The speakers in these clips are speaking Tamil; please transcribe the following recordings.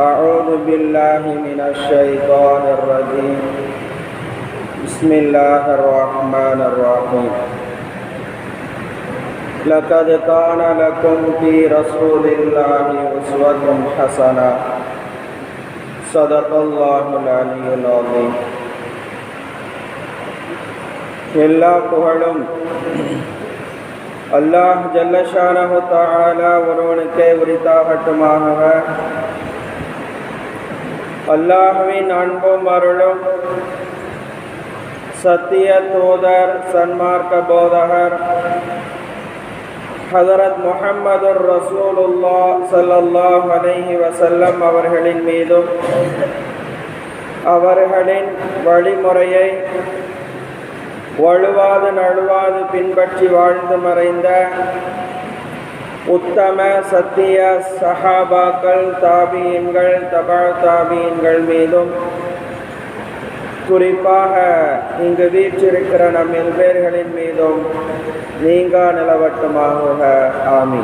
أعوذ بالله من الشيطان الرجيم. بسم الله الرحمن الرحيم. لقد كان لكم في رسول الله أسوة حسنة. صدق الله العلي العظيم. اللہ کوہلم اللہ جل شانہ تعالی ورون کے ورتا ہٹما ہے அல்லாஹுவின் அன்பும் அருளும். சத்திய தூதர் சன்மார்க்க போதகர் ஹதரத் முஹம்மது ரசூலுல்லா சல்லல்லாஹ் அலைஹி வசல்லம் அவர்களின் மீதும் அவர்களின் வழிமுறையை வழுவாது நழுவாது பின்பற்றி வாழ்ந்து மறைந்த உத்தம சத்திய சஹாபாக்கள் தாபியன்கள் தபா தாபியன்கள் மீதும். குறிப்பாக இங்கு வீற்றிருக்கிற நம் பேர்களின் மீதும் நீங்கா நிலவட்டமாக ஆமி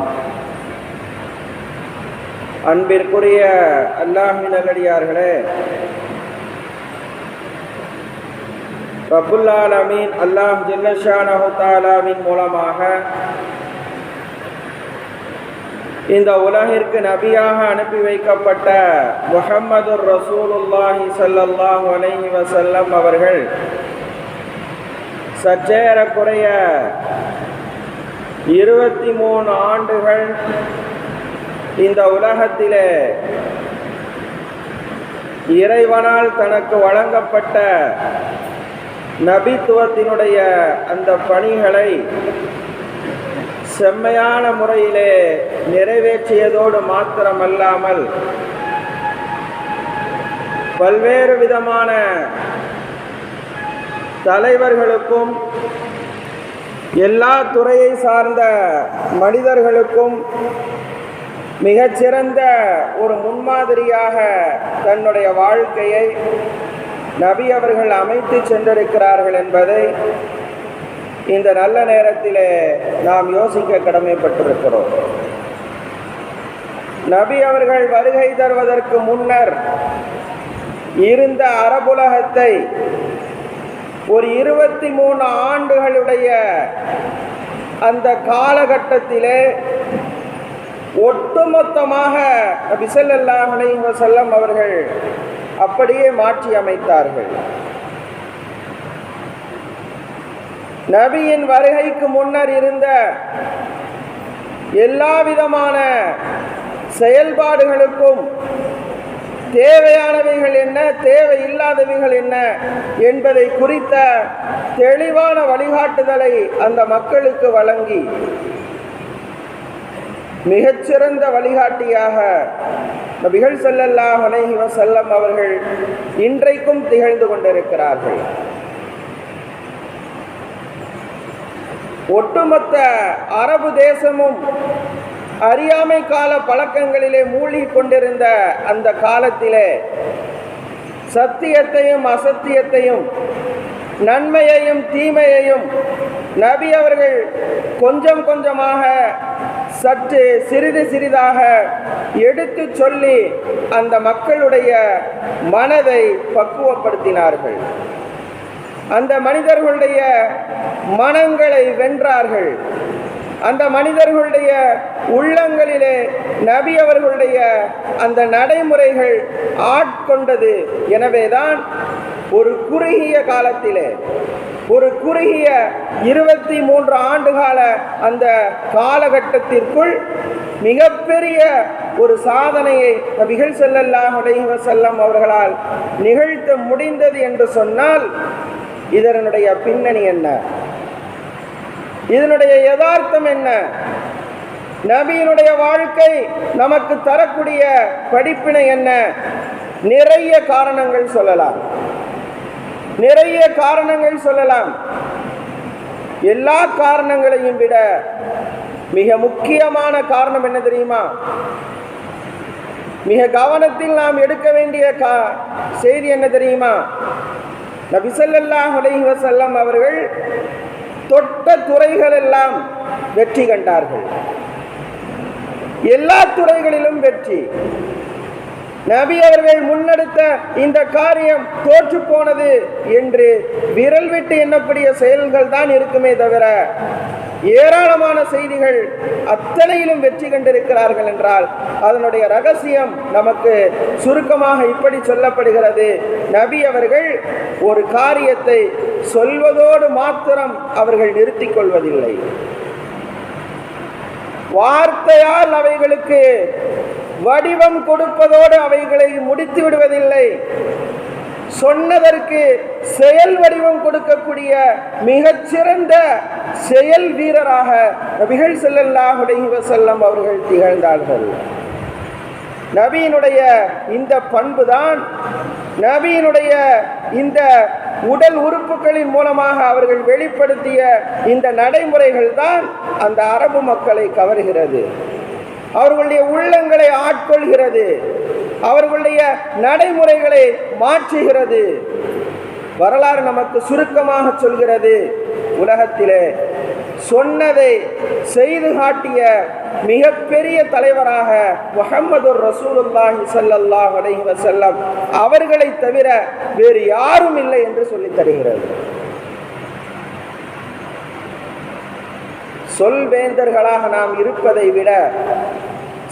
அன்பிற்குரிய அல்லாஹின் நல்லடியார்களே ரபுல்லாலமீன் அல்லாஹ் ஜில்லஷானஹு தாலாவின் மூலமாக இந்த உலகிற்கு நபியாக அனுப்பி வைக்கப்பட்ட முகமது ரசூலுல்லாஹி சல்லல்லாஹு அலஹி வசல்லம் அவர்கள் சற்றேறக்குறைய இருபத்தி மூணு ஆண்டுகள் இந்த உலகத்திலே இறைவனால் தனக்கு வழங்கப்பட்ட நபித்துவத்தினுடைய அந்த பணிகளை செம்மையான முறையிலே நிறைவேற்றியதோடு மாத்திரமல்லாமல் பல்வேறு விதமான தலைவர்களுக்கும் எல்லா துறையை சார்ந்த மனிதர்களுக்கும் மிகச்சிறந்த ஒரு முன்மாதிரியாக தன்னுடைய வாழ்க்கையை நபி அவர்கள் அமைத்து சென்றிருக்கிறார்கள் என்பதை இந்த நல்ல நேரத்தில் நாம் யோசிக்க கடமைப்பட்டிருக்கிறோம். நபி அவர்கள் வருகை தருவதற்கு முன்னர் இருந்த அரபுலகத்தை ஒரு இருபத்தி மூணு ஆண்டுகளுடைய அந்த காலகட்டத்திலே ஒட்டுமொத்தமாக நபிசல்லாஹலை செல்லம் அவர்கள் அப்படியே மாற்றி அமைத்தார்கள். நபியின் வருகைக்கு முன்னர் இருந்த எல்லா விதமான செயல்பாடுகளுக்கும் தேவையானவைகள் என்ன தேவையில்லாதவைகள் என்ன என்பதை குறித்த தெளிவான வழிகாட்டுதலை அந்த மக்களுக்கு வழங்கி மிகச்சிறந்த வழிகாட்டியாக நபிகள் செல்லல்லா ஹனேஹிவ செல்லம் அவர்கள் இன்றைக்கும் திகழ்ந்து கொண்டிருக்கிறார்கள். ஒட்டுமொத்த அரபு தேசமும் அறியாமை கால பழக்கங்களிலே மூழ்கி கொண்டிருந்த அந்த காலத்திலே சத்தியத்தையும் அசத்தியத்தையும் நன்மையையும் தீமையையும் நபி அவர்கள் கொஞ்சம் கொஞ்சமாக சற்று சிறிது சிறிதாக எடுத்து சொல்லி அந்த மக்களுடைய மனதை பக்குவப்படுத்தினார்கள். அந்த மனிதர்களுடைய மனங்களை வென்றார்கள். அந்த மனிதர்களுடைய உள்ளங்களிலே நபி அவர்களுடைய அந்த நடைமுறைகள் ஆட்கொண்டது. எனவேதான் ஒரு குறுகிய காலத்திலே ஒரு குறுகிய இருபத்தி மூன்று ஆண்டுகால அந்த காலகட்டத்திற்குள் மிகப்பெரிய ஒரு சாதனையை நபிகள் செல்லல்லாம் உடைய செல்லம் அவர்களால் நிகழ்த்த முடிந்தது என்று சொன்னால் இதனுடைய பின்னணி என்ன? இதனுடைய யதார்த்தம் என்ன? நபியினுடைய வாழ்க்கை நமக்கு தரக்கூடிய படிப்பினை என்ன? நிறைய காரணங்கள் சொல்லலாம். நிறைய காரணங்கள் சொல்லலாம். எல்லா காரணங்களையும் விட மிக முக்கியமான காரணம் என்ன தெரியுமா? மிக கவனத்தில் நாம் எடுக்க வேண்டிய கா செய்தி என்ன தெரியுமா? நபி வசல்லம் அவர்கள் தொட்ட துறைகள் எல்லாம் வெற்றி கண்டார்கள். எல்லா துறைகளிலும் வெற்றி. நபி அவர்கள் முன்னெடுத்த இந்த காரியம் தோற்று போனது என்று விரல் விட்டு எண்ணக்கூடிய செயல்கள் தான் இருக்குமே தவிர ஏராளமான செய்திகள் அத்தனையிலும் வெற்றி கண்டிருக்கிறார்கள் என்றால் அதனுடைய ரகசியம் நமக்கு சுருக்கமாக இப்படி சொல்லப்படுகிறது. நபி அவர்கள் ஒரு காரியத்தை சொல்வதோடு மாத்திரம் அவர்கள் நிறுத்திக் கொள்வதில்லை. வார்த்தையால் அவைகளுக்கு வடிவம் கொடுப்பதோடு அவைகளை முடித்து விடுவதில்லை. சொன்னதற்கு செயல் வடிவம் கொடுக்கக்கூடிய மிகச்சிறந்த செயல் வீரராக நபிகள் செல்லல்லாஹுடைய செல்லம் அவர்கள் திகழ்ந்தார்கள். நபியினுடைய இந்த பண்புதான் நபியினுடைய இந்த உடல் உறுப்புகளின் மூலமாக அவர்கள் வெளிப்படுத்திய இந்த நடைமுறைகள் தான் அந்த அரபு மக்களை கவர்கிறது. அவர்களுடைய உள்ளங்களை ஆட்கொள்கிறது. அவர்களுடைய நடைமுறைகளை மாற்றுகிறது. வரலாறு நமக்கு சுருக்கமாக சொல்கிறது. உலகத்திலே சொன்னதை செய்து காட்டிய மிகப்பெரிய தலைவராக முகமது ரசூலுல்லாஹி சல்லாஹ் அலைஹி செல்லம் அவர்களை தவிர வேறு யாரும் இல்லை என்று சொல்லி தருகிறது. சொல்வேந்தர்களாக நாம் இருப்பதை விட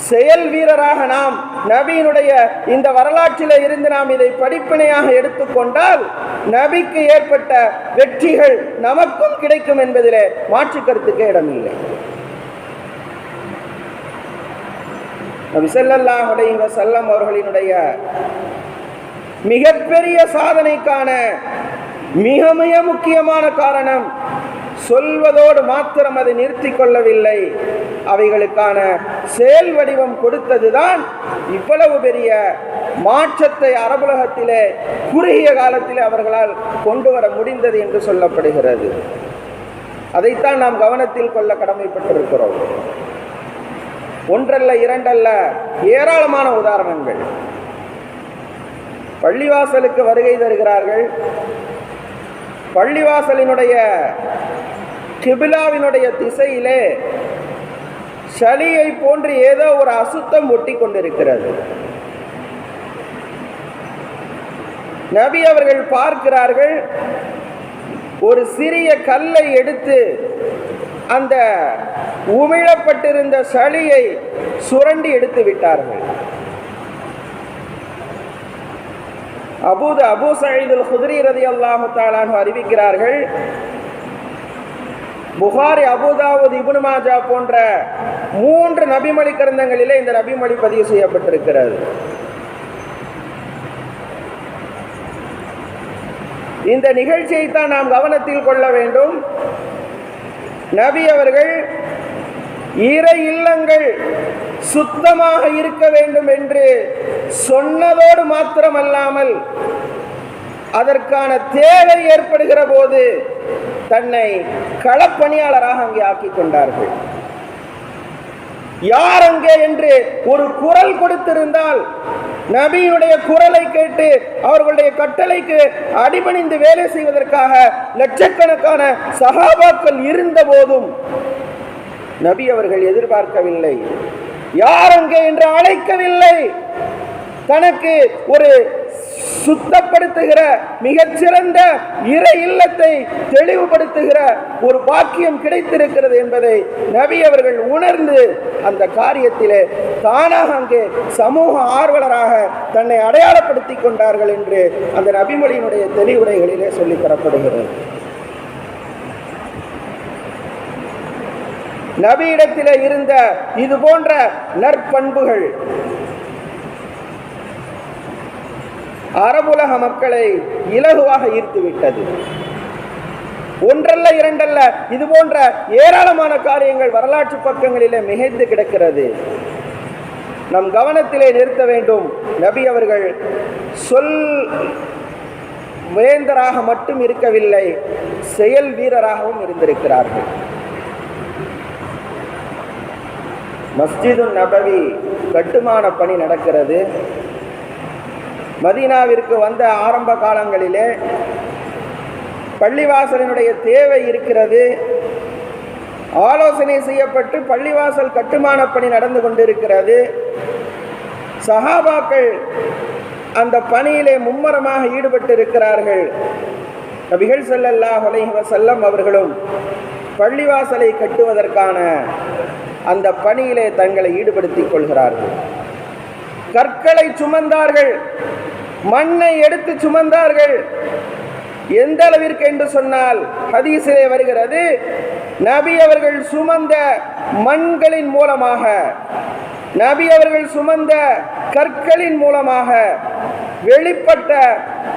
செயல் வீரராக நாம் நபியினுடைய இந்த வரலாற்றில் இருந்து நாம் இதை படிப்பினையாக எடுத்துக்கொண்டால் நபிக்கு ஏற்பட்ட வெற்றிகள் நமக்கும் கிடைக்கும் என்பதிலே மாற்று கருத்துக்கு இடமில்லை. நபி செல்லம் அவர்களினுடைய மிகப்பெரிய சாதனைக்கான மிக மிக முக்கியமான காரணம் சொல்வதோடு மாத்திரம் அதை நிறுத்தி கொள்ளவில்லை. அவைகளுக்கான செயல் வடிவம் கொடுத்ததுதான் இவ்வளவு பெரிய மாற்றத்தை அரபுலகத்திலே குறுகிய காலத்திலே அவர்களால் கொண்டு வர முடிந்தது என்று சொல்லப்படுகிறது. அதைத்தான் நாம் கவனத்தில் கொள்ள கடமைப்பட்டிருக்கிறோம். ஒன்றல்ல இரண்டல்ல ஏராளமான உதாரணங்கள். பள்ளிவாசலுக்கு வருகை தருகிறார்கள். பள்ளிவாசலினுடைய கிபிலாவினுடைய திசையிலே சளியை போன்று ஏதோ ஒரு அசுத்தம் ஒட்டி கொண்டிருக்கிறது. நபி அவர்கள் பார்க்கிறார்கள் ஒரு சிறிய கல்லை எடுத்து அந்த உமிழப்பட்டிருந்த சளியை சுரண்டி எடுத்து விட்டார்கள். அபூது அபூ சயீதுல் குதிரி ரதி அல்லாஹு தாலானு அறிவிக்கிறார்கள் புகாரி அபுதாவுத் இபுனுமாஜா போன்ற மூன்று நபிமொழி கிரந்தங்களிலே இந்த நபிமொழி பதிவு செய்யப்பட்டிருக்கிறது. இந்த நிகழ்ச்சியை தான் நாம் கவனத்தில் கொள்ள வேண்டும். நபி அவர்கள் இறை இல்லங்கள் சுத்தமாக இருக்க வேண்டும் என்று சொன்னதோடு மாத்திரமல்லாமல் அதற்கான தேவை ஏற்படுகிற போது தன்னை களப்பணியாளராக அங்கே ஆக்கிக் கொண்டார்கள். யார் அங்கே என்று ஒரு குரல் கொடுத்திருந்தால் நபியுடைய குரலை கேட்டு அவர்களுடைய கட்டளைக்கு அடிபணிந்து வேலை செய்வதற்காக லட்சக்கணக்கான சகாபாக்கள் இருந்த போதும் நபி அவர்கள் எதிர்பார்க்கவில்லை. யார் அங்கே என்று அழைக்கவில்லை. தனக்கு ஒரு சுத்தப்படுத்துகிற மிகச்சிறந்த இறை இல்லத்தை தெளிவுபடுத்துகிற ஒரு பாக்கியம் கிடைத்திருக்கிறது என்பதை நபி அவர்கள் உணர்ந்து அந்த காரியத்திலே தானாக அங்கே சமூக ஆர்வலராக தன்னை அடையாளப்படுத்தி கொண்டார்கள் என்று அந்த நபிமொழியினுடைய தெளிவுரைகளிலே சொல்லித் தரப்படுகிறது. நபியிடத்தில் இருந்த இது போன்ற நற்பண்புகள். அரபுலக மக்களை இலகுவாக ஈர்த்துவிட்டது. ஒன்றல்ல இரண்டல்ல இது போன்ற ஏராளமான காரியங்கள் வரலாற்று பக்கங்களிலே மிகைந்து கிடக்கிறது. நம் கவனத்திலே நிறுத்த வேண்டும். நபி அவர்கள் சொல் வேந்தராக மட்டும் இருக்கவில்லை செயல் வீரராகவும் இருந்திருக்கிறார்கள். மஸ்ஜிது நபவி கட்டுமான பணி நடக்கிறது. மதீனாவிற்கு வந்த ஆரம்ப காலங்களிலே பள்ளிவாசலினுடைய தேவை இருக்கிறது. ஆலோசனை செய்யப்பட்டு பள்ளிவாசல் கட்டுமான பணி நடந்து கொண்டிருக்கிறது. சஹாபாக்கள் அந்த பணியிலே மும்மரமாக ஈடுபட்டு இருக்கிறார்கள் நபிகள் செல்லல்லா அலைஹி வஸல்லம் அவர்களும் பள்ளிவாசலை கட்டுவதற்கான அந்த பணியிலே தங்களை ஈடுபடுத்திக் கொள்கிறார்கள். கற்களை சுமந்தார்கள். மண்ணை எடுத்து சுமந்தார்கள். எந்த அளவிற்கு என்று சொன்னால் ஹதீசிலே வருகிறது நபி அவர்கள் சுமந்த மண்களின் மூலமாக நபி அவர்கள் சுமந்த கற்களின் மூலமாக வெளிப்பட்ட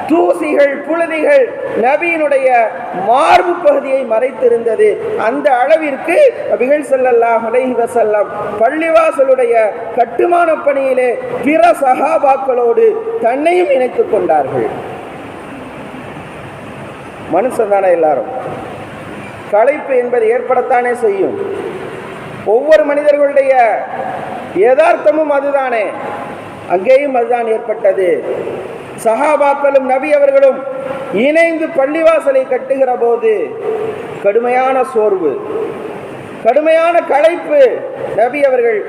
தூசிகள் புழுதிகள் நபியினுடைய மார்பு பகுதியை மறைத்திருந்தது. அந்த அளவிற்கு நபிகள் செல்லல்லாம் அலைஹி செல்லம் பள்ளிவாசலுடைய கட்டுமான பணியிலே பிற சகாபாக்களோடு தன்னையும் இணைத்துக் கொண்டார்கள். மனுஷன் தானே எல்லாரும். களைப்பு என்பது ஏற்படத்தானே செய்யும். ஒவ்வொரு மனிதர்களுடைய யதார்த்தமும் அதுதானே. அங்கேயும் அதுதான் ஏற்பட்டது. சஹாபாக்களும் நபி அவர்களும் இணைந்து பள்ளிவாசலை கட்டுகிற போது கடுமையான சோர்வு கடுமையான களைப்பு நபி அவர்கள்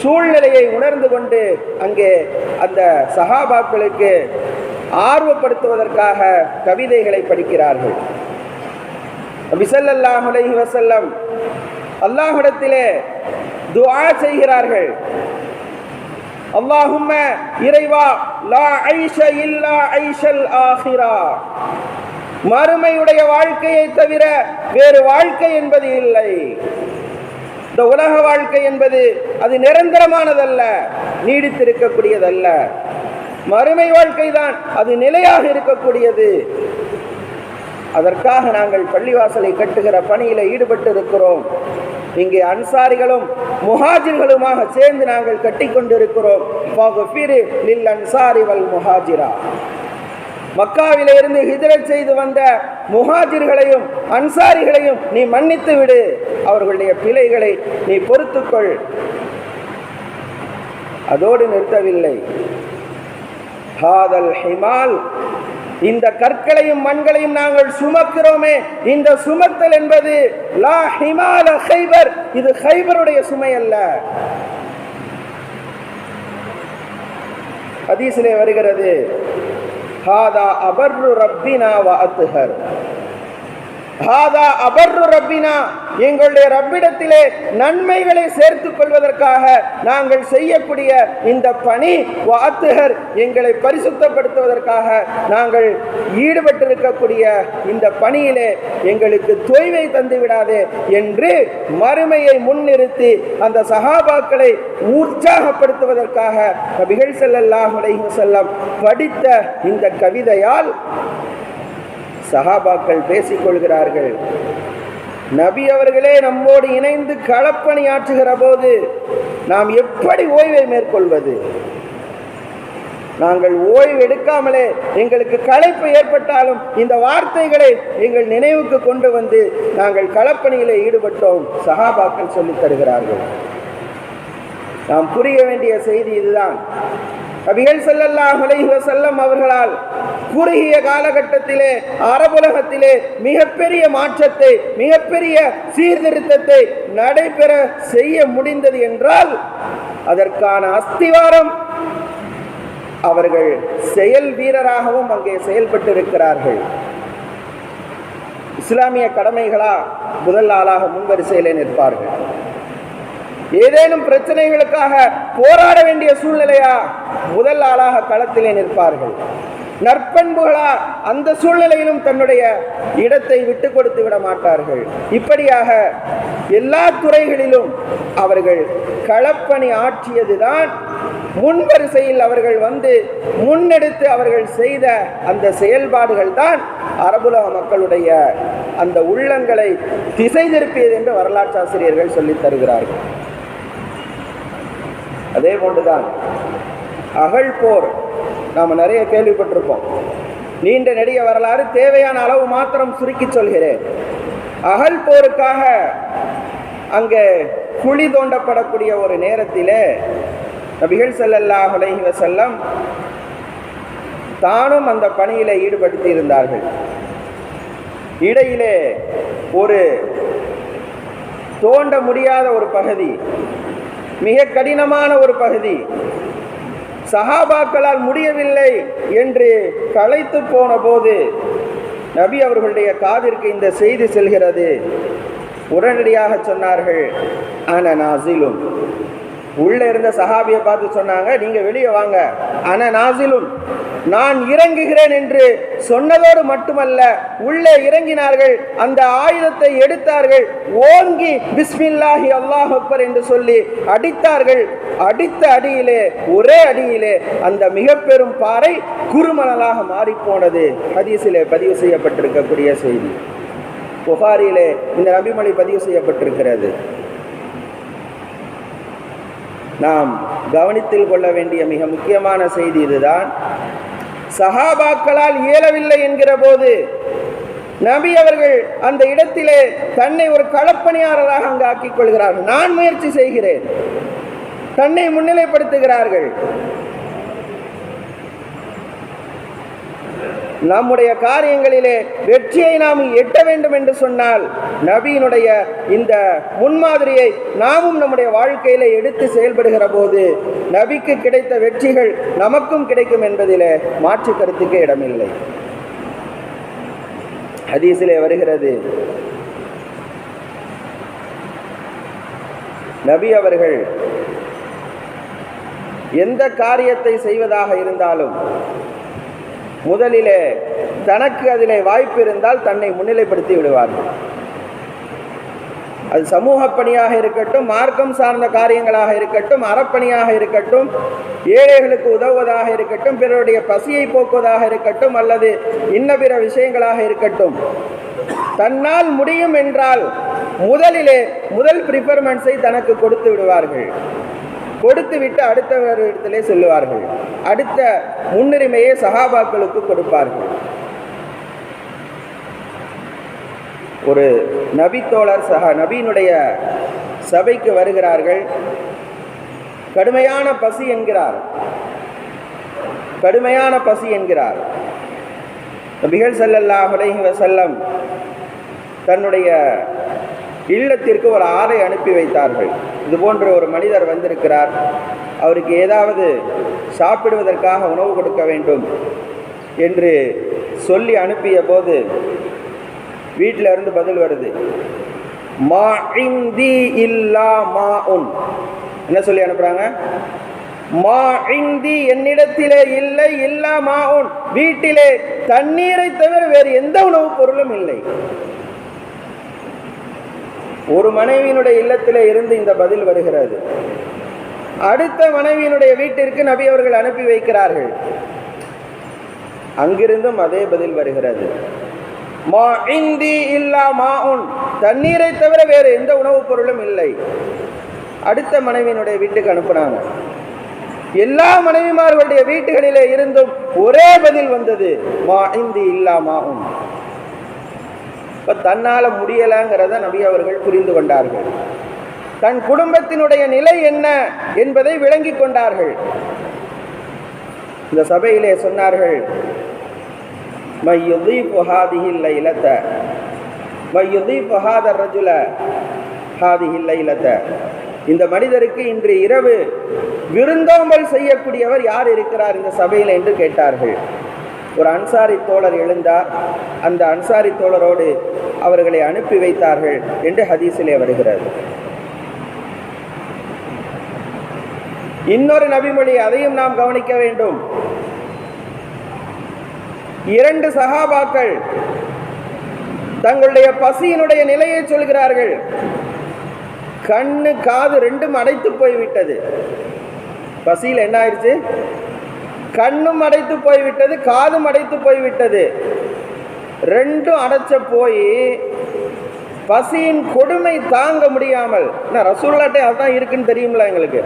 சூழ்நிலையை உணர்ந்து கொண்டு அங்கே அந்த சஹாபாக்களுக்கு ஆர்வப்படுத்துவதற்காக கவிதைகளை படிக்கிறார்கள். நபிசல்லாஹ் வசல்லம் அல்லாஹிடத்திலே துவா செய்கிறார்கள். அல்லாஹும்ம இறைவா லா ஐஷ இல்லா ஐஷல் ஆஹிரா. மறுமையுடைய வாழ்க்கையை தவிர வேறு வாழ்க்கை என்பது இல்லை. இந்த உலக வாழ்க்கை என்பது அது நிரந்தரமானதல்ல நீடித்திருக்கக்கூடியதல்ல. மறுமை வாழ்க்கை தான் அது நிலையாக இருக்கக்கூடியது. அதற்காக நாங்கள் பள்ளிவாசலை கட்டுகிற பணியில் ஈடுபட்டு இருக்கிறோம் இங்கே அன்சாரிகளும் முஹாஜிர்களுமாக சேர்ந்து நாங்கள் கட்டி கொண்டிருக்கிறோம் லில் அன்சாரி வல் முஹாஜிரா. மக்காவில இருந்து ஹிஜரத் செய்து வந்த முஹாஜிர்களையும் அன்சாரிகளையும் நீ மன்னித்து விடு. அவர்களுடைய பிழைகளை நீ பொறுத்துக்கொள். அதோடு நிறுத்தவில்லை. ஹாதல் ஹிமால் இந்த கற்களையும் மண்களையும் நாங்கள் சுமக்கிறோமே. இந்த சுமத்தல் என்பது லா ஹிமால ஹைபர். இது ஹைபருடைய சுமை அல்ல. ஹதீஸிலே வருகிறது. ஹாதா அபர்ரு ரப்பினா வ அத்துஹர் ஹாதா அபர்ரு ரப்பினா எங்களுடைய ரப்பிடத்திலே நன்மைகளை சேர்த்துக் கொள்வதற்காக நாங்கள் செய்யக்கூடிய இந்த பணி வாத்துகர் எங்களை பரிசுத்தப்படுத்துவதற்காக நாங்கள் ஈடுபட்டிருக்கக்கூடிய இந்த பணியிலே எங்களுக்கு தொய்வை தந்து விடாதே என்று மறுமையை முன்னிறுத்தி அந்த சகாபாக்களை உற்சாகப்படுத்துவதற்காக நபிகள் ஸல்லல்லாஹு செல்லம் படித்த இந்த கவிதையால் சஹாபாக்கள் பேசிக்கொள்கிறார்கள். நபி அவர்களே நம்மோடு இணைந்து களப்பணி ஆற்றுகிற போது நாம் எப்படி ஓய்வை மேற்கொள்வது? நாங்கள் ஓய்வு எடுக்காமலே எங்களுக்கு களைப்பு ஏற்பட்டாலும் இந்த வார்த்தைகளை எங்கள் நினைவுக்கு கொண்டு வந்து நாங்கள் களப்பணியிலே ஈடுபட்டோம் சகாபாக்கள் சொல்லித் தருகிறார்கள். நாம் புரிய வேண்டிய செய்தி இதுதான். நபிகள் செல்லல்லா அலைஹி செல்லம் அவர்களால் குறுகிய காலகட்டத்திலே அரபுலகத்திலே மிகப்பெரிய மாற்றத்தை மிகப்பெரிய சீர்திருத்தத்தை நடைபெற செய்ய முடிந்தது என்றால் அதற்கான அஸ்திவாரம் அவர்கள் செயல் வீரராகவும் அங்கே செயல்பட்டிருக்கிறார்கள். இஸ்லாமிய கடமைகளா முதல் ஆளாக முன்வரிசையிலே நிற்பார்கள். ஏதேனும் பிரச்சனைகளுக்காக போராட வேண்டிய சூழ்நிலையா? முதல் ஆளாக களத்திலே நிற்பார்கள். நற்பண்புகளா அந்த சூழ்நிலையிலும் தன்னுடைய இடத்தை விட்டு கொடுத்து விட மாட்டார்கள். இப்படியாக எல்லா துறைகளிலும் அவர்கள் களப்பணி ஆற்றியதுதான் முன்வரிசையில் அவர்கள் வந்து முன்னெடுத்து அவர்கள் செய்த அந்த செயல்பாடுகள் தான் அரபுலக மக்களுடைய அந்த உள்ளங்களை திசை திருப்பியது என்று வரலாற்றாசிரியர்கள் சொல்லித் தருகிறார்கள். அதே போன்றுதான். அகழ் போர். நாம் நிறைய கேள்விப்பட்டிருப்போம். நீண்ட நெடிய வரலாறு தேவையான அளவு மாத்திரம் சுருக்கி சொல்கிறேன். அகல் போருக்காக அங்கே குழி தோண்டப்படக்கூடிய ஒரு நேரத்திலே நபிகள் ஸல்லல்லாஹு உலகிவ செல்லம் தானும் அந்த பணியில் ஈடுபடுத்தி இருந்தார்கள் இடையிலே ஒரு தோண்ட முடியாத ஒரு பகுதி மிக கடினமான ஒரு பகுதி. சஹாபாக்களால் முடியவில்லை என்று களைத்து போன போது நபி அவர்களுடைய காதிற்கு இந்த செய்தி செல்கிறது. உடனடியாக சொன்னார்கள் அன நாசிலும். உள்ளே இருந்த சஹாபியை பார்த்து சொன்னாங்க நீங்கள் வெளியே வாங்க. ஆனால் நாசிலும் நான் இறங்குகிறேன் என்று சொன்னதோடு மட்டுமல்ல உள்ளே இறங்கினார்கள் அந்த ஆயுதத்தை எடுத்தார்கள் ஓங்கி பிஸ்மில்லாஹி அல்லாஹ் அக்பர் என்று சொல்லி அடித்தார்கள். அடித்த அடியிலே ஒரே அடியிலே அந்த மிக பெரும் பாறை குறுமணலாக மாறிப்போனது. ஹதீஸிலே பதிவு செய்யப்பட்டிருக்கக்கூடிய செய்தி. புகாரிலே இந்த நபிமொழி பதிவு செய்யப்பட்டிருக்கிறது. நாம் கவனித்தில் கொள்ள வேண்டிய மிக முக்கியமான செய்தி இதுதான். சஹாபாக்களால் இயலவில்லை என்கிற போது நபி அவர்கள் அந்த இடத்திலே தன்னை ஒரு களப்பணியாளராக அங்கு ஆக்கிக் கொள்கிறார்கள். நான் முயற்சி செய்கிறேன். தன்னை முன்னிலைப்படுத்துகிறார்கள். நம்முடைய காரியங்களிலே வெற்றியை நாம் எட்ட வேண்டும் என்று சொன்னால் நபியினுடைய இந்த முன்மாதிரியை நாமும் நம்முடைய வாழ்க்கையில எடுத்து செயல்படுகிற போது நபிக்கு கிடைத்த வெற்றிகள் நமக்கும் கிடைக்கும் என்பதிலே மாற்று கருத்துக்கு இடமில்லை. ஹதீஸிலே வருகிறது நபி அவர்கள் எந்த காரியத்தை செய்வதாக இருந்தாலும் முதலிலே தனக்கு அதிலே வாய்ப்பு இருந்தால் தன்னை முன்னிலைப்படுத்தி விடுவார்கள் அது சமூக பணியாக இருக்கட்டும் மார்க்கம் சார்ந்த காரியங்களாக இருக்கட்டும் அறப்பணியாக இருக்கட்டும் ஏழைகளுக்கு உதவுவதாக இருக்கட்டும் பிறருடைய பசியை போக்குவதாக இருக்கட்டும் அல்லது இன்ன பிற விஷயங்களாக இருக்கட்டும். தன்னால் முடியும் என்றால் முதலிலே முதல் ப்ரிஃபர்மன்ஸை தனக்கு கொடுத்து விடுவார்கள். கொடுத்து விட்டு அடுத்தவரிடத்திலே செல்லுவார்கள். அடுத்த முன்னுரிமையை சகாபாக்களுக்கு கொடுப்பார்கள். ஒரு நபித்தோழர் சக நபியினுடைய சபைக்கு வருகிறார்கள். கடுமையான பசி என்கிறார். கடுமையான பசி என்கிறார். நபிகள் ஸல்லல்லாஹு அலைஹி வஸல்லம் தன்னுடைய இல்லத்திற்கு ஒரு ஆடை அனுப்பி வைத்தார்கள். இது போன்ற ஒரு மனிதர் வந்திருக்கிறார். அவருக்கு ஏதாவது சாப்பிடுவதற்காக உணவு கொடுக்க வேண்டும் என்று சொல்லி அனுப்பிய போது வீட்டில் இருந்து பதில் வருது. மா இந்தி இல்லா மா உன். என்ன சொல்லி அனுப்புகிறாங்க மா இந்தி என்னிடத்திலே இல்லை இல்லா மா உன். வீட்டிலே தண்ணீரை தவிர வேறு எந்த உணவுப் பொருளும் இல்லை. ஒரு மனைவியினுடைய இல்லத்தில் இருந்து இந்த பதில் வருகிறது. அடுத்த மனைவியினுடைய வீட்டிற்கு நபி அவர்கள் அனுப்பி வைக்கிறார்கள். அங்கிருந்தும் அதே பதில் வருகிறது. மா இந்தி இல்லா மா உன் தண்ணீரை தவிர வேறு எந்த உணவுப் பொருளும் இல்லை. அடுத்த மனைவியினுடைய வீட்டுக்கு அனுப்புனாங்க. எல்லா மனைவிமார்களுடைய வீட்டுகளிலே இருந்தும் ஒரே பதில் வந்தது. மா இந்தி இல்லா மா உன் இப்போ தன்னால் முடியலைங்கிறத நபி அவர்கள் புரிந்து கொண்டார்கள். தன் குடும்பத்தினுடைய நிலை என்ன என்பதை விளங்கி கொண்டார்கள். இந்த சபையிலே சொன்னார்கள் மையுதீப்பு ஹாதிஹில் லைலத்த மையுதீப்பு ஹாதர் ரஜுல ஹாதிஹில் லைலத்த இந்த மனிதருக்கு இன்று இரவு விருந்தோம்பல் செய்யக்கூடியவர் யார் இருக்கிறார் இந்த சபையில் என்று கேட்டார்கள். ஒரு அன்சாரி தோழர் எழுந்தார். அந்த அன்சாரி தோழரோடு அவர்களை அனுப்பி வைத்தார்கள் என்று ஹதீஸிலே வருகிறது. இன்னொரு நபிமொழி அதையும் நாம் கவனிக்க வேண்டும். இரண்டு சகாபாக்கள் தங்களுடைய பசியினுடைய நிலையை சொல்கிறார்கள். கண்ணு காது ரெண்டும் அடைத்து போய்விட்டது. பசியில் என்ன ஆயிடுச்சு? கண்ணும் அடைத்து போய்விட்டது காதும் அடைத்து போய்விட்டது. ரெண்டும் அடைச்ச போய் பசியின் கொடுமை தாங்க முடியாமல் என்ன ரசூல்லாட்டே அதுதான் இருக்குன்னு தெரியுங்களா எங்களுக்கு.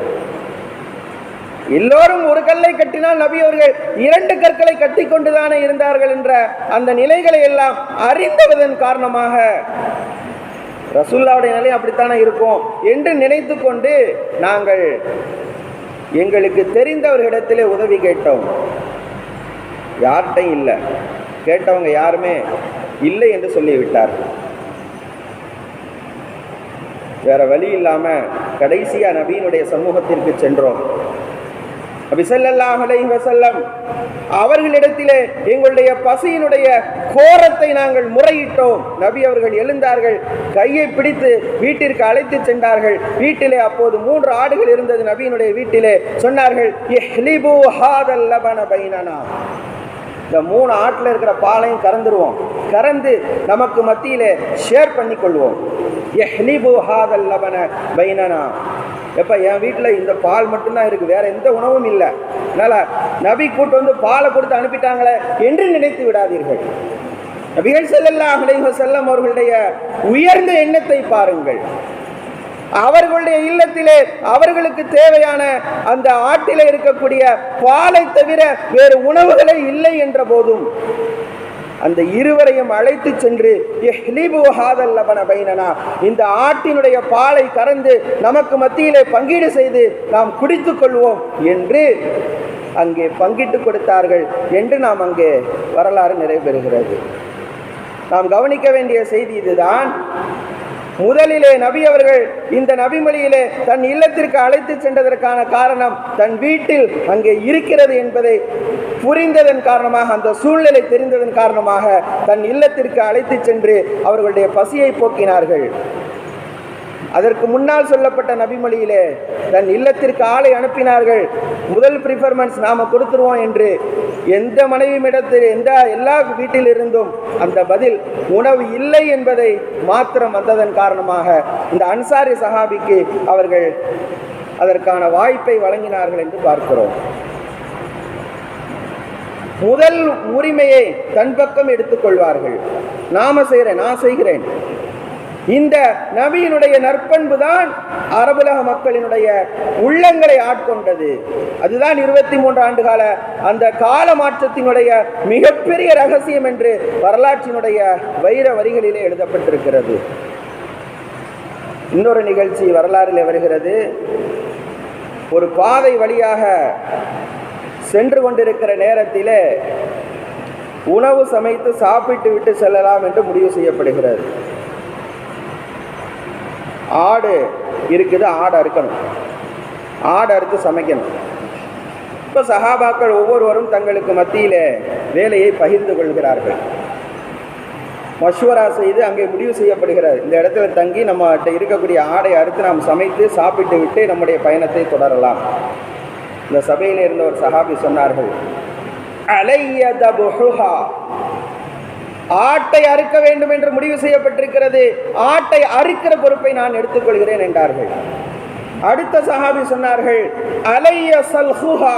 எல்லோரும் ஒரு கல்லை கட்டினால் நபி அவர்கள் இரண்டு கற்களை கட்டி கொண்டுதானே இருந்தார்கள் என்ற அந்த நிலைகளை எல்லாம் அறிந்துவதன் காரணமாக ரசுல்லாவுடைய நிலை அப்படித்தானே இருக்கும் என்று நினைத்து கொண்டு நாங்கள் எங்களுக்கு தெரிந்தவர்களிடத்திலே உதவி கேட்டோம். யார்கிட்டையும் இல்லை. கேட்டவங்க யாருமே இல்லை என்று சொல்லிவிட்டார்கள் வேற வழி இல்லாமல் கடைசியாக நபியினுடைய சமூகத்திற்கு சென்றோம். நபி ஸல்லல்லாஹு அவர்களிடத்திலே எங்களுடைய பசியினுடைய கோரத்தை நாங்கள் முறையிட்டோம். நபி அவர்கள் எழுந்தார்கள் கையை பிடித்து வீட்டிற்கு அழைத்து சென்றார்கள். வீட்டிலே அப்போது மூன்று ஆடுகள் இருந்தது. நபியினுடைய வீட்டிலே சொன்னார்கள் லபன இந்த மூணு ஆட்டில் இருக்கிற பாலையும் கறந்துருவோம். கறந்து நமக்கு மத்தியிலே ஷேர் பண்ணி கொள்வோம். லபன பைனனா. எப்போ என் வீட்டில் இந்த பால் மட்டும்தான் இருக்கு. வேற எந்த உணவும் இல்லை. அதனால் நபி கூட்டு வந்து பாலை கொடுத்து அனுப்பிட்டாங்களே என்று நினைத்து விடாதீர்கள். நபிகள் செல்லல்லா அலைஹ செல்லம் அவர்களுடைய உயர்ந்த எண்ணத்தை பாருங்கள். அவர்களுடைய இல்லத்திலே அவர்களுக்கு தேவையான அந்த ஆட்டிலே இருக்கக்கூடிய பாலை தவிர வேறு உணவுகளே இல்லை என்ற போதும் அந்த இருவரையும் அழைத்து சென்று பைனனா. இந்த ஆட்டினுடைய பாலை கறந்து நமக்கு மத்தியிலே பங்கீடு செய்து நாம் குடித்துக் கொள்வோம் என்று அங்கே பங்கிட்டு கொடுத்தார்கள் என்று நாம் அங்கே வரலாறு நிறைவேறுகிறது நாம் கவனிக்க வேண்டிய செய்தி இதுதான். முதலிலே நபி அவர்கள் இந்த நபிமொழியிலே தன் இல்லத்திற்கு அழைத்து சென்றதற்கான காரணம் தன் வீட்டில் அங்கே இருக்கிறது என்பதை புரிந்ததன் காரணமாக அந்த சூழ்நிலை தெரிந்ததன் காரணமாக தன் இல்லத்திற்கு அழைத்து சென்று அவர்களுடைய பசியை போக்கினார்கள். அதற்கு முன்னால் சொல்லப்பட்ட நபிமொழியிலே தன் இல்லத்திற்கு ஆளை அனுப்பினார்கள். முதல் ப்ரிஃபர்மன்ஸ் நாம கொடுத்துருவோம் என்று எந்த மனைவியிடத்தில் எந்த எல்லா வீட்டில் இருந்தும் அந்த பதில் உணவு இல்லை என்பதை மாத்திரம் வந்ததன் காரணமாக இந்த அன்சாரி சஹாபிக்கு அவர்கள் அதற்கான வாய்ப்பை வழங்கினார்கள் என்று பார்க்கிறோம். முதல் உரிமையை தன் பக்கம் எடுத்துக்கொள்வார்கள். நாம செய்கிறேன் நான் செய்கிறேன். இந்த நபியினுடைய நற்பண்பு தான் அரபுலக மக்களினுடைய உள்ளங்களை ஆட்கொண்டது. அதுதான் இருபத்தி மூன்று ஆண்டு கால அந்த கால மாற்றத்தினுடைய மிகப்பெரிய ரகசியம் என்று வரலாற்றினுடைய வைர வரிகளிலே எழுதப்பட்டிருக்கிறது. இன்னொரு நிகழ்ச்சி வரலாறில் வருகிறது. ஒரு பாதை வழியாக சென்று கொண்டிருக்கிற நேரத்திலே உணவு சமைத்து சாப்பிட்டு விட்டு செல்லலாம் என்று முடிவு செய்யப்படுகிறது. ஆடு இருக்குது ஆடு அறுக்கணும். ஆடு அறுத்து சமைக்கணும். இப்போ சஹாபாக்கள் ஒவ்வொருவரும் தங்களுக்கு மத்தியில் வேலையை பகிர்ந்து கொள்கிறார்கள். மஷ்வரா செய்து அங்கே முடிவு செய்யப்படுகிறது இந்த இடத்துல தங்கி நம்மகிட்ட இருக்கக்கூடிய ஆடை அறுத்து நாம் சமைத்து சாப்பிட்டு விட்டு நம்முடைய பயணத்தை தொடரலாம். இந்த சபையில் இருந்த ஒரு சஹாபி சொன்னார்கள் அலையதபுஹா ஆட்டை அறுக்க வேண்டும் என்று முடிவு செய்யப்பட்டிருக்கிறது. ஆட்டை அறுக்கிற பொறுப்பை நான் எடுத்துக்கொள்கிறேன் என்றார்கள். அடுத்த சஹாபி சொன்னார்கள் அலைய சல்ஹுஹா.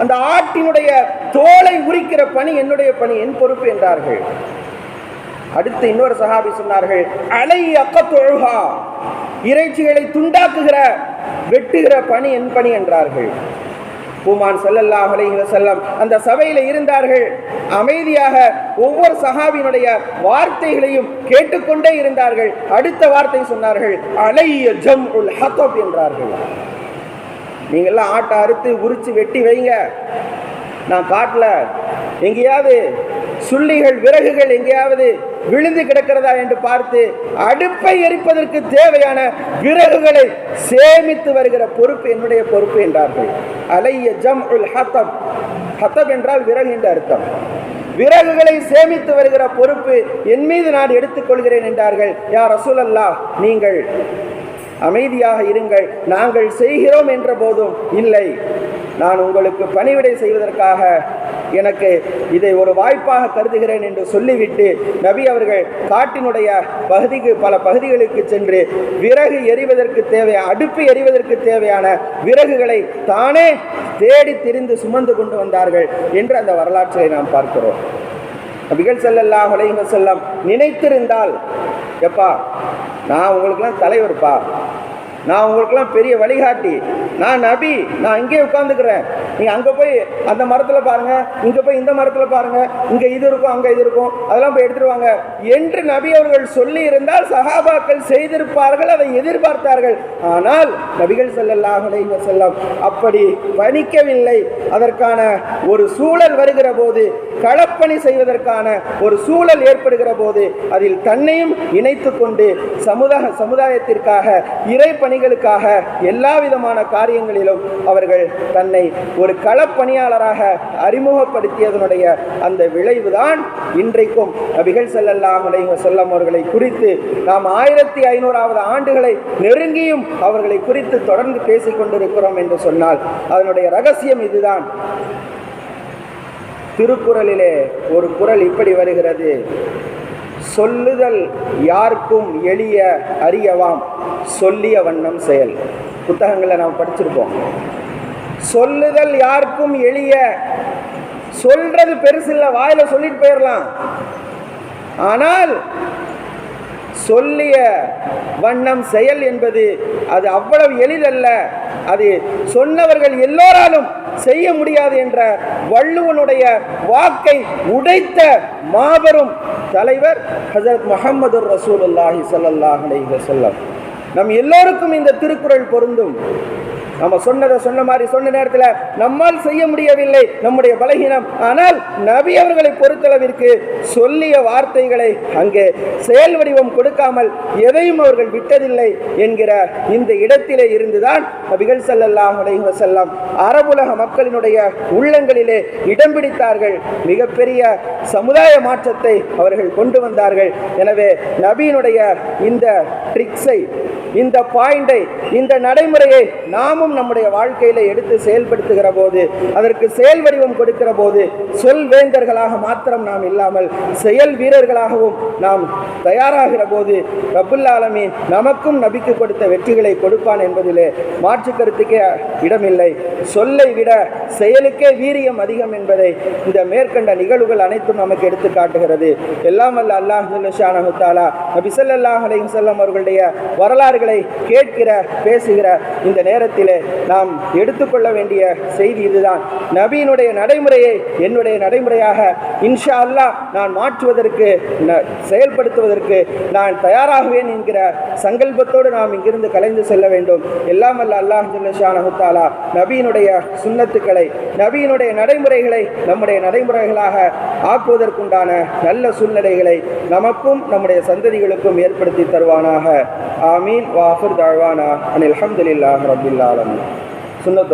அந்த ஆட்டினுடைய தோலை உரிக்கிற பணி என்னுடைய பணி என் பொறுப்பு என்றார்கள். அடுத்து இன்னொரு சஹாபி சொன்னார்கள் அலை அக்கத்தொழுகா இறைச்சிகளை துண்டாக்குகிற வெட்டுகிற பணி என் பணி என்றார்கள். பூமான் ஸல்லல்லாஹு அலைஹி செல்லம் அந்த சபையில் இருந்தார்கள். அமைதியாக ஒவ்வொரு சகாவினுடைய வார்த்தைகளையும் கேட்டுக்கொண்டே இருந்தார்கள். அடுத்த வார்த்தை சொன்னார்கள் அலைய ஜம் உல் ஹத்தப் என்றார்கள். நீங்கள்லாம் ஆட்டை அறுத்து உரிச்சு வெட்டி வைங்க. நான் காட்டில். எங்கேயாவது சுள்ளிகள் விறகுகள் எங்கேயாவது விழுந்து கிடக்கிறதா என்று பார்த்து அடுப்பை எரிப்பதற்கு தேவையான விறகுகளை சேமித்து வருகிற பொறுப்பு என்னுடைய பொறுப்பு என்றார்கள். அலைய ஜம் உல் ஹத்தப் ஹத்தப் என்றால் விறகு என்று அர்த்தம். விறகுகளை சேமித்து வருகிற பொறுப்பு என் மீது நான் எடுத்துக்கொள்கிறேன் என்றார்கள். யார் ரசூலல்லா நீங்கள் அமைதியாக இருங்கள். நாங்கள் செய்கிறோம் என்ற போதும் இல்லை நான் உங்களுக்கு பணிவிடை செய்வதற்காக எனக்கு இதை ஒரு வாய்ப்பாக கருதுகிறேன் என்று சொல்லிவிட்டு நபி அவர்கள் காட்டினுடைய பகுதிக்கு பல பகுதிகளுக்கு சென்று விறகு எரிவதற்கு தேவை அடுப்பு எரிவதற்கு தேவையான விறகுகளை தானே தேடி திரிந்து சுமந்து கொண்டு வந்தார்கள் என்று அந்த வரலாற்றை நாம் பார்க்கிறோம். நபிகள் செல்லல்லா உலகம் செல்லம் நினைத்திருந்தால் எப்பா நான் உங்களுக்கெல்லாம் தலைவர்ப்பா? நான் உங்களுக்கெல்லாம் பெரிய வழிகாட்டி. நான் நபி. நான் இங்கே உட்காந்துக்கிறேன் நீங்கள் அங்கே போய் அந்த மரத்தில் பாருங்கள் இங்கே போய் இந்த மரத்தில் பாருங்கள் இங்கே இது இருக்கும் அங்கே இது இருக்கும். அதெல்லாம் போய் எடுத்துருவாங்க என்று நபி அவர்கள் சொல்லி இருந்தால் சகாபாக்கள் செய்திருப்பார்கள் அதை எதிர்பார்த்தார்கள். ஆனால் நபிகள் ஸல்லல்லாஹு செல்லம் அப்படி பணிக்கவில்லை அதற்கான ஒரு சூழல் வருகிற போது களப்பணி செய்வதற்கான ஒரு சூழல் ஏற்படுகிற போது அதில் தன்னையும் இணைத்து கொண்டு சமுதாய சமுதாயத்திற்காக இறைப்பணி பணிகளுக்காக எல்லா விதமான காரியங்களிலும் அவர்கள் தன்னை ஒரு களப்பணியாளராக அறிமுகப்படுத்தியதனுடைய அந்த விளைவுதான் இன்றைக்கும் நபிகள் செல்லல்லாம் அலைஹி செல்லம் அவர்களை குறித்து நாம் ஆயிரத்தி ஐநூறாவது ஆண்டுகளை நெருங்கியும் அவர்களை குறித்து தொடர்ந்து பேசிக் கொண்டிருக்கிறோம் என்று சொன்னால் அதனுடைய ரகசியம் இதுதான். திருக்குறளிலே ஒரு குறள் இப்படி வருகிறது. சொல்லுதல் யாருக்கும் எளிய அறியவாம். சொல்லிய வண்ணம் செயல். புத்தகங்களை நாம் படிச்சிருப்போம். சொல்லுதல் யாருக்கும் எளிய. சொல்றது பெருசு இல்லை வாயில சொல்லிட்டு போயிடலாம் ஆனால் சொல்லிய வண்ணம் செயல் என்பது அது அவ்வளவு எளிதல்ல. அது சொன்னவர்கள் எல்லோராலும் செய்ய முடியாது என்ற வள்ளுவனுடைய வாக்கை உடைத்த மாபெரும் தலைவர் ஹசரத் முகமது ரசூல் அல்லாஹி அலைஹி வஸல்லம். நம் எல்லோருக்கும் இந்த திருக்குறள் பொருந்தும். நம்ம சொன்னதை சொன்ன மாதிரி சொன்ன நேரத்தில் நம்மால் செய்ய முடியவில்லை நம்முடைய பலகீனம். ஆனால் நபி அவர்களை பொறுத்தளவிற்கு சொல்லிய வார்த்தைகளை அங்கே செயல் வடிவம் கொடுக்காமல் எதையும் அவர்கள் விட்டதில்லை என்கிற இந்த இடத்திலே இருந்துதான் நபிகள் செல்லல்லாம் அலைஹி செல்லம் அரபுலக மக்களினுடைய உள்ளங்களிலே இடம் பிடித்தார்கள். மிகப்பெரிய சமுதாய மாற்றத்தை அவர்கள் கொண்டு வந்தார்கள். எனவே நபியினுடைய இந்த ட்ரிக்ஸை இந்த பாயிண்டை இந்த நடைமுறையை நாமும் நம்முடைய வாழ்க்கையில எடுத்து செயல்படுத்துகிற போது அதற்கு செயல் வடிவம் கொடுக்கிற போது சொல் வேந்தர்களாக மாத்திரம் நாம் இல்லாமல் செயல் வீரர்களாகவும் நாம் தயாராகிற போது ரப்புல் நமக்கும் நபிக்கு கொடுத்த வெற்றிகளை கொடுப்பான் என்பதிலே மாற்று கருத்துக்கே இடமில்லை. சொல்லை விட செயலுக்கே வீரியம் அதிகம் என்பதை இந்த மேற்கண்ட நிகழ்வுகள் அனைத்தும் நமக்கு எடுத்து காட்டுகிறது. எல்லாம் அல்ல அல்லாஹ் ஜல்லஷானஹு நபிசல்லாஹ் நபி செல்லம் அவர்களுடைய வரலாறுகளை கேட்கிற பேசுகிற இந்த நேரத்திலே நாம் எடுத்துக்கொள்ள வேண்டிய செய்தி இதுதான். நபியினுடைய நடைமுறையை என்னுடைய நடைமுறையாக இன்ஷா அல்லாஹ் நான் மாற்றுவதற்கு ந- செயல்படுத்துவதற்கு நான் தயாராகுவேன் என்கிற சங்கல்பத்தோடு நாம் இங்கிருந்து கலைந்து செல்ல வேண்டும். எல்லாம் அல்ல அல்லாஹ் ஜல்லஷானஹு நபியினுடைய சுன்னத்துக்களை நபியினுடைய நடைமுறைகளை நம்முடைய நடைமுறைகளாக ஆக்குவதற்குண்டான நல்ல சூழ்நிலைகளை நமக்கும் நம்முடைய சந்ததிகளுக்கும் ஏற்படுத்தி தருவானாக. ஆமீன். வாஃபர் தாழ்வானா அனில் அஹமதுல்லாஹ் ரபுல்லால सुनत